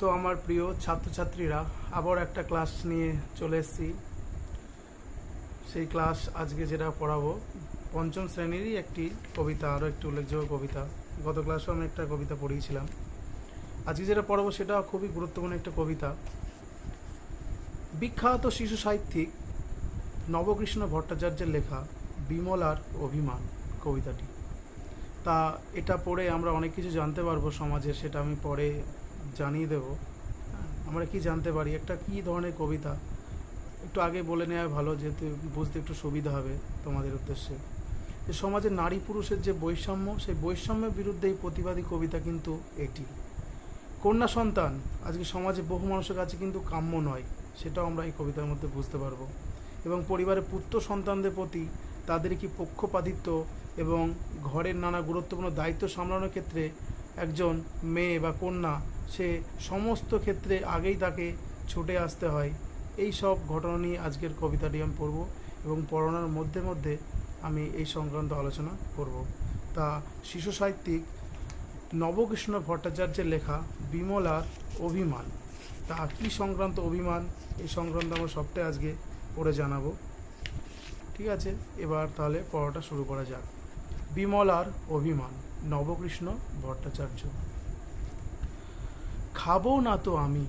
তো আমার প্রিয় ছাত্রছাত্রীরা, আবার একটা ক্লাস নিয়ে চলে এসেছি। সেই ক্লাস আজকে যেটা পড়াবো, পঞ্চম শ্রেণীরই একটি কবিতা, আরও একটি উল্লেখযোগ্য কবিতা। গত ক্লাসেও আমি একটা কবিতা পড়িয়েছিলাম। আজকে যেটা পড়াবো সেটা খুবই গুরুত্বপূর্ণ একটা কবিতা। বিখ্যাত শিশু সাহিত্যিক নবকৃষ্ণ ভট্টাচার্যের লেখা বিমলার অভিমান কবিতাটি। তা এটা পড়ে আমরা অনেক কিছু জানতে পারব সমাজে, সেটা আমি পরে জানিয়ে দেব। আমরা কি জানতে পারি? একটা কি ধরনের কবিতা? একটু আগে বলে নেওয়া ভালো, যেহেতু বুঝতে একটু সুবিধা হবে তোমাদের উদ্দেশ্যে। যে সমাজে নারী পুরুষের যে বৈষম্য, সেই বৈষম্যের বিরুদ্ধে এই প্রতিবাদী কবিতা কিন্তু এটি। কন্যা সন্তান, আজকে সমাজে বহু মানুষের কাছে কিন্তু কাম্য নয়, সেটাও আমরা এই কবিতার মধ্যে বুঝতে পারব। এবং পরিবারের পুত্র সন্তানদের প্রতি তাদের কি পক্ষপাতিত্ব এবং ঘরের নানা গুরুত্বপূর্ণ দায়িত্ব সামলানোর ক্ষেত্রে একজন মেয়ে বা কন্যা, সে সমস্ত ক্ষেত্রে আগেই তাকে ছুটে আসতে হয়। এই সব ঘটনা নিয়ে আজকের কবিতাটি আমি পড়ব এবং পড়ানোর মধ্যে মধ্যে আমি এই সংক্রান্ত আলোচনা করব। তা শিশু সাহিত্যিক নবকৃষ্ণ ভট্টাচার্যের লেখা বিমলার অভিমান। তা কী সংক্রান্ত অভিমান? এই সংক্রান্ত আমরা সবটাই আজকে পড়ে জানাব। ঠিক আছে, এবার তাহলে পড়াটা শুরু করা যাক। বিমলার অভিমান। নবকৃষ্ণ ভট্টাচার্য। খাব না তো আমি।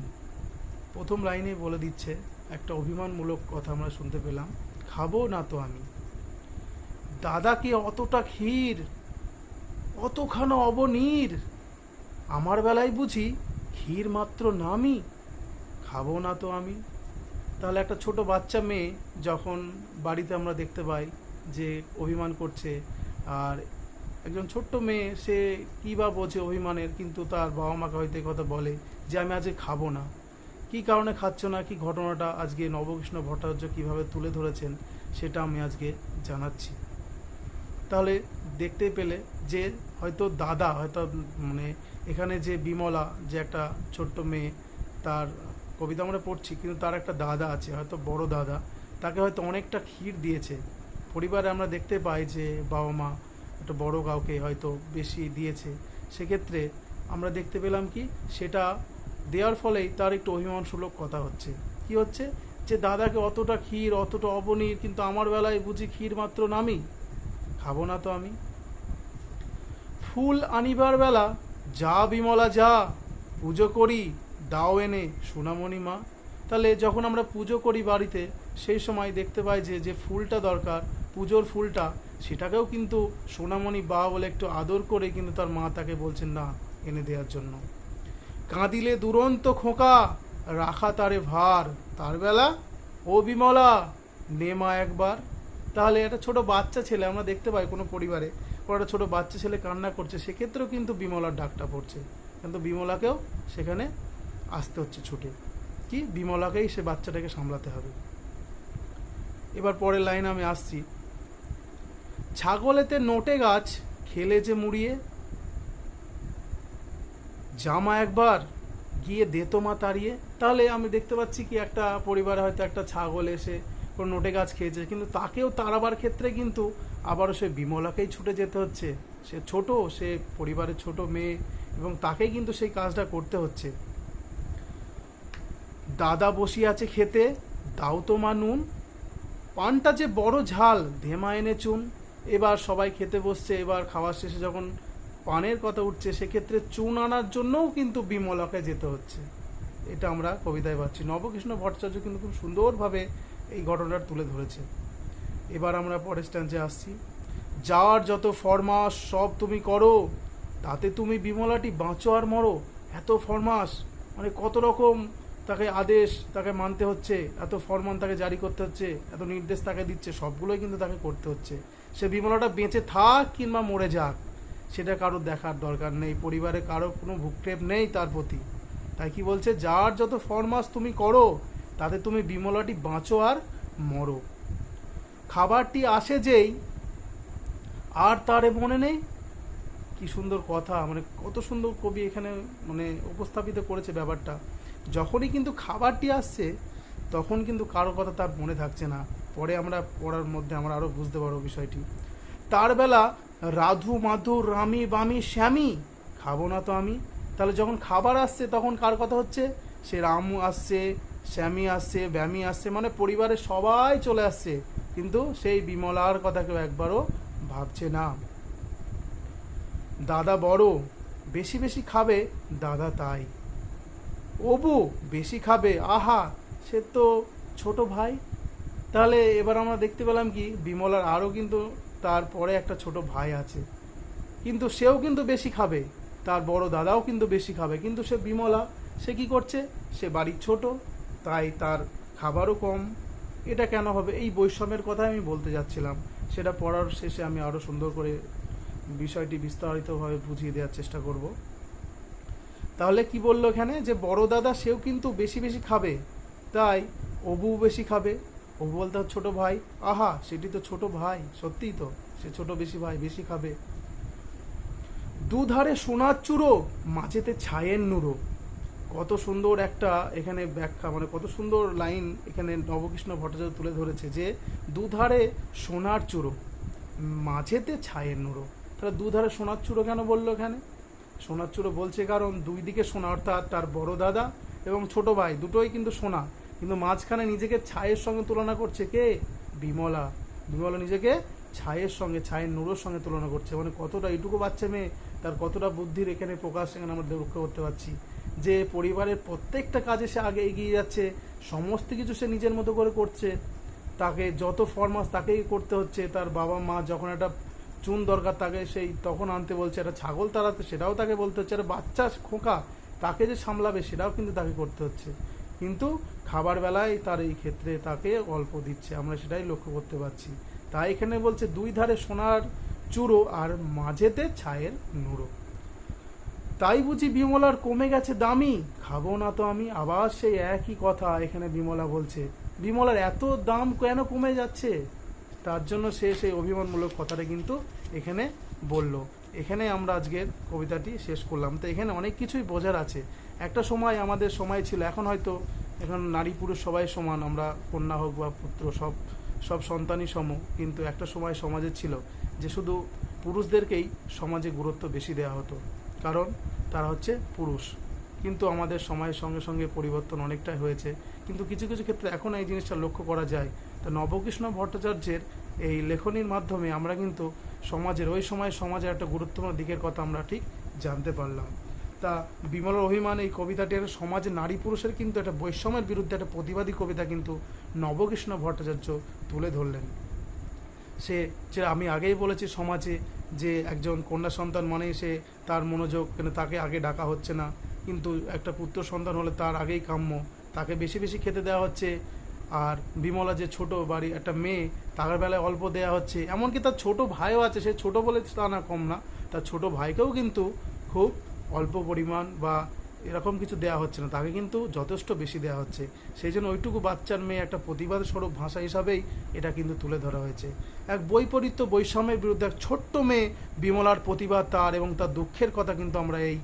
প্রথম লাইনে বলে দিচ্ছে একটা অভিমানমূলক কথা আমরা শুনতে পেলাম। খাব না তো আমি। দাদাকে অতটা ক্ষীর, অতখানো অবনীর, আমার বেলায় বুঝি ক্ষীর মাত্র নামি। খাব না তো আমি। তাহলে একটা ছোট বাচ্চা মেয়ে যখন বাড়িতে আমরা দেখতে পাই যে অভিমান করছে আর একজন ছোট্ট মেয়ে, সে কী বা বোঝে অভিমানের, কিন্তু তার বাবা মাকে হয়তো কথা বলে যে, আমি আজকে খাব না। কী কারণে খাচ্ছ না? কি ঘটনাটা আজকে নবকৃষ্ণ ভট্টাচার্য কীভাবে তুলে ধরেছেন, সেটা আমি আজকে জানাচ্ছি। তাহলে দেখতে পেলে যে, হয়তো দাদা, হয়তো মানে এখানে যে বিমলা, যে একটা ছোট্ট মেয়ে, তার কবিতা আমরা পড়ছি, কিন্তু তার একটা দাদা আছে, হয়তো বড় দাদা, তাকে হয়তো অনেকটা ক্ষীর দিয়েছে। পরিবারে আমরা দেখতে পাই যে বাবা মা একটা বড় কাউকে হয়তো বেশি দিয়েছে। সেক্ষেত্রে আমরা দেখতে পেলাম কি, সেটা দেওয়ার ফলেই তার একটু অভিমানসুলভ কথা হচ্ছে। কি হচ্ছে? যে দাদাকে অতটা ক্ষীর, অতটা অবনীর, কিন্তু আমার বেলায় বুঝি ক্ষীর মাত্র নামি। খাব না তো আমি। ফুল আনিবার বেলা যা বিমলা যা, পুজো করি, দাও এনে সোনামণি মা। তাহলে যখন আমরা পুজো করি বাড়িতে, সেই সময় দেখতে পাই যে যে ফুলটা দরকার পুজোর ফুলটা, সেটাকেও কিন্তু সোনামণি বা বলে একটু আদর করে কিন্তু তার মা তাকে বলছেন, না, এনে দেওয়ার জন্য। কাঁদিলে দুরন্ত খোকা, রাখা তারে ভার। তার বেলা, ও বিমলা নেমা একবার। তাহলে একটা ছোট বাচ্চা ছেলে, আমরা দেখতে পাই কোনো পরিবারে, কোনো একটা ছোটো বাচ্চা ছেলে কান্না করছে, সেক্ষেত্রেও কিন্তু বিমলার ডাকটা পড়ছে। কিন্তু বিমলাকেও সেখানে আসতে হচ্ছে ছুটে। কি? বিমলাকেই সে বাচ্চাটাকে সামলাতে হবে। এবার পরের লাইনে আমি আসছি। ছাগলেতে নোটে গাছ, খেলে যে মুড়িয়ে। জামা একবার গিয়ে দেতো মা তাড়িয়ে। তাহলে আমি দেখতে পাচ্ছি কি একটা পরিবারে হয়তো একটা ছাগল এসে কোনো নোটে গাছ খেয়েছে, কিন্তু তাকেও তাড়াবার ক্ষেত্রে কিন্তু আবারও সে বিমলাকেই ছুটে যেতে হচ্ছে। সে ছোট, সে পরিবারের ছোট মেয়ে এবং তাকেই কিন্তু সেই কাজটা করতে হচ্ছে। দাদা বসিয়ে আছে খেতে, দাও তো মা নুন। পানটা যে বড় ঝাল, ধেমা এনে চুন। এবার সবাই খেতে বসছে, এবার খাওয়ার শেষে যখন পানের কথা উঠছে, সেক্ষেত্রে চুন আনার জন্যও কিন্তু বিমলাকে যেতে হচ্ছে। এটা আমরা কবিতায় পাচ্ছি। নবকৃষ্ণ ভট্টাচার্য কিন্তু খুব সুন্দরভাবে এই ঘটনাটা তুলে ধরেছে। এবার আমরা পরের স্ট্যান্ডে আসছি। যাওয়ার যত ফরমাস, সব তুমি করো, তাতে তুমি বিমলাটি বাঁচো আর মরো। এত ফরমাস মানে কত রকম তাকে আদেশ তাকে মানতে হচ্ছে, এত ফরমান তাকে জারি করতে হচ্ছে, এত নির্দেশ তাকে দিচ্ছে, সবগুলোই কিন্তু তাকে করতে হচ্ছে। সে বিমলাটা বেঁচে থাক কিংবা মরে যাক, সেটা কারোর দেখার দরকার নেই। পরিবারে কারও কোনো ভূক্ষেপ নেই তার প্রতি। তাই কি বলছে, যার যত ফরমাস তুমি করো, তাতে তুমি বিমলাটি বাঁচো আর মরো। খাবারটি আসে যেই, আর তারে মনে নেই? কি সুন্দর কথা মানে কত সুন্দর কবি এখানে মানে উপস্থাপিত করেছে ব্যাপারটা। যখনই কিন্তু খাবারটি আসছে, তখন কিন্তু কারও কথা তার মনে থাকছে না। পরে আমরা পড়ার মধ্যে আমরা আরও বুঝতে পারব বিষয়টি। তার বেলা রাধু, মাধু, রামি, বামি, শ্যামি, খাব না তো আমি। তাহলে যখন খাবার আসছে, তখন কার কথা হচ্ছে? সে রামু আসছে, শ্যামি আসছে, ব্যামি আসছে মানে পরিবারের সবাই চলে আসছে। কিন্তু সেই বিমলার কথা কেউ একবারও ভাবছে না। দাদা বড়, বেশি বেশি খাবে, দাদা তাই। অবু, বেশি খাবে, আহা, সে তো ছোট ভাই। তাহলে এবার আমরা দেখতে পেলাম কি বিমলার আরও কিন্তু তারপরে একটা ছোট ভাই আছে। কিন্তু সেও কিন্তু বেশি খাবে, তার বড় দাদাও কিন্তু বেশি খাবে। কিন্তু সে বিমলা, সে কি করছে? সে বাড়ির ছোট, তাই তার খাবারও কম। এটা কেন হবে? এই বৈষম্যের কথা আমি বলতে যাচ্ছিলাম। সেটা পড়ার শেষে আমি আরও সুন্দর করে বিষয়টি বিস্তারিতভাবে বুঝিয়ে দেওয়ার চেষ্টা করব। তাহলে কি বলল এখানে? যে বড় দাদা সেও কিন্তু বেশি বেশি খাবে, তাই অবু বেশি খাবে। অবু বলতে ছোট ভাই। আহা, সেটি তো ছোট ভাই, সত্যিই তো। সে ছোট বেশি ভাই, বেশি খাবে। দুধারে সোনার চূড়ো মাঝেতে ছায়ের নুরো। কত সুন্দর একটা এখানে ব্যাখ্যা মানে কত সুন্দর লাইন এখানে নবকৃষ্ণ ভট্টাচার্য তুলে ধরেছে যে, দুধারে সোনার চূড়ো মাঝেতে ছায়ের নুরো। তাহলে দুধারে সোনার চূড়ো কেন বলল এখানে? সোনার চূড়ো বলছে কারণ দুই দিকে সোনা, অর্থাৎ তার বড় দাদা এবং ছোট ভাই, দুটোই কিন্তু সোনা। কিন্তু মাঝখানে নিজেকে ছায়ের সঙ্গে তুলনা করছে কে? বিমলা। বিমলা নিজেকে ছায়ের সঙ্গে, ছায়ের নুরোর সঙ্গে তুলনা করছে। মানে কতটা এইটুকু বাচ্চা মেয়ে, তার কতটা বুদ্ধির এখানে প্রকাশ এখানে আমরা লক্ষ্য করতে পারছি। যে পরিবারের প্রত্যেকটা কাজে সে আগে এগিয়ে যাচ্ছে, সমস্ত কিছু সে নিজের মতো করে করছে। তাকে যত ফরমাস তাকেই করতে হচ্ছে। তার বাবা মা যখন একটা চুন দরকার তাকে সেই তখন আনতে বলছে, একটা ছাগল তাড়াতে সেটাও তাকে বলতে হচ্ছে, একটা বাচ্চা খোঁকা তাকে যে সামলাবে সেটাও কিন্তু তাকে করতে হচ্ছে। কিন্তু খাবার বেলায় তার এই ক্ষেত্রে তাকে অল্প দিচ্ছে, আমরা সেটাই লক্ষ্য করতে পারছি। তাই এখানে বলছে, দুই ধারে সোনার চূড়ো আর মাঝেতে ছায়ের নুড়ো। তাই বুঝি বিমলার কমে গেছে দামি? খাব না তো আমি, আবার সেই একই কথা এখানে বিমলা বলছে। বিমলার এত দাম কেন কমে যাচ্ছে? তার জন্য সে সেই অভিমানমূলক কথাটা কিন্তু এখানে বলল। এখানে আমরা আজকের কবিতাটি শেষ করলাম। তো এখানে অনেক কিছুই বোঝার আছে। একটা সময় আমাদের সময় ছিল, এখন হয়তো এখন নারী পুরুষ সবাই সমান, আমরা কন্যা হোক বা পুত্র, সব সব সন্তানই সম, কিন্তু একটা সময় সমাজে ছিল যে শুধু পুরুষদেরকেই সমাজে গুরুত্ব বেশি দেওয়া হতো, কারণ তারা হচ্ছে পুরুষ। কিন্তু আমাদের সময়ের সঙ্গে সঙ্গে পরিবর্তন অনেকটাই হয়েছে। কিন্তু কিছু কিছু ক্ষেত্রে এখন এই জিনিসটা লক্ষ্য করা যায়। তো নবকৃষ্ণ ভট্টাচার্যের এই লেখনীর মাধ্যমে আমরা কিন্তু সমাজের, ওই সময় সমাজের একটা গুরুত্বপূর্ণ দিকের কথা আমরা ঠিক জানতে পারলাম। তা বিমলার অভিমান এই কবিতাটি একটা সমাজে নারী পুরুষের কিন্তু একটা বৈষম্যের বিরুদ্ধে একটা প্রতিবাদী কবিতা কিন্তু নবকৃষ্ণ ভট্টাচার্য তুলে ধরলেন। সে, যে আমি আগেই বলেছি সমাজে যে একজন কন্যা সন্তান মানেই সে তার মনোযোগ, কেন তাকে আগে ডাকা হচ্ছে না। কিন্তু একটা পুত্র সন্তান হলে তার আগেই কাম্য, তাকে বেশি বেশি খেতে দেওয়া হচ্ছে। আর বিমলা যে ছোট বাড়ি একটা মেয়ে, তার বেলায় অল্প দেওয়া হচ্ছে। এমনকি তার ছোট ভাইও আছে, সে ছোট বলে তা না, কম না। তার ছোট ভাইকেও কিন্তু খুব অল্প পরিমাণ বা এরকম কিছু দেওয়া হচ্ছে না, তাকে কিন্তু যথেষ্ট বেশি দেওয়া হচ্ছে। সেই জন্য ওইটুকু বাচ্চার মেয়ে একটা প্রতিবাদ স্বরূপ ভাষা হিসাবেই এটা কিন্তু তুলে ধরা হয়েছে। এক বৈপরীত্য বৈষম্যের বিরুদ্ধে এক ছোট্ট মেয়ে বিমলার প্রতিবাদ তার এবং তার দুঃখের কথা কিন্তু আমরা এই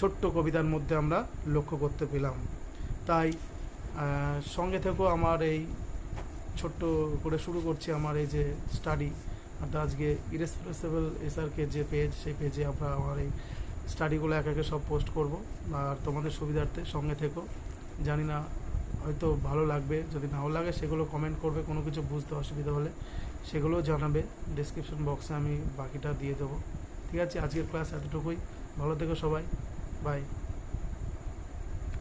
ছোট্ট কবিতার মধ্যে আমরা লক্ষ্য করতে পেলাম। তাই সঙ্গে থেকেও আমার এই ছোট্ট করে শুরু করছি আমার এই যে স্টাডি। অর্থাৎ আজকে ইরেসপ্রেসেবল এসআরকে যে পেজ সেই পেজে আমরা আমার এই স্টাডিগুলো এক একে সব পোস্ট করব। আর তোমাদের সুবিধার্থে সঙ্গে থেকো। জানি না, হয়তো ভালো লাগবে, যদি নাও লাগে সেগুলো কমেন্ট করবে, কোনো কিছু বুঝতে অসুবিধা হলে সেগুলো জানাবে। ডিসক্রিপশন বক্সে আমি বাকিটা দিয়ে দেবো। ঠিক আছে? আজকের ক্লাস এতটুকুই। ভালো থেকো সবাই। বাই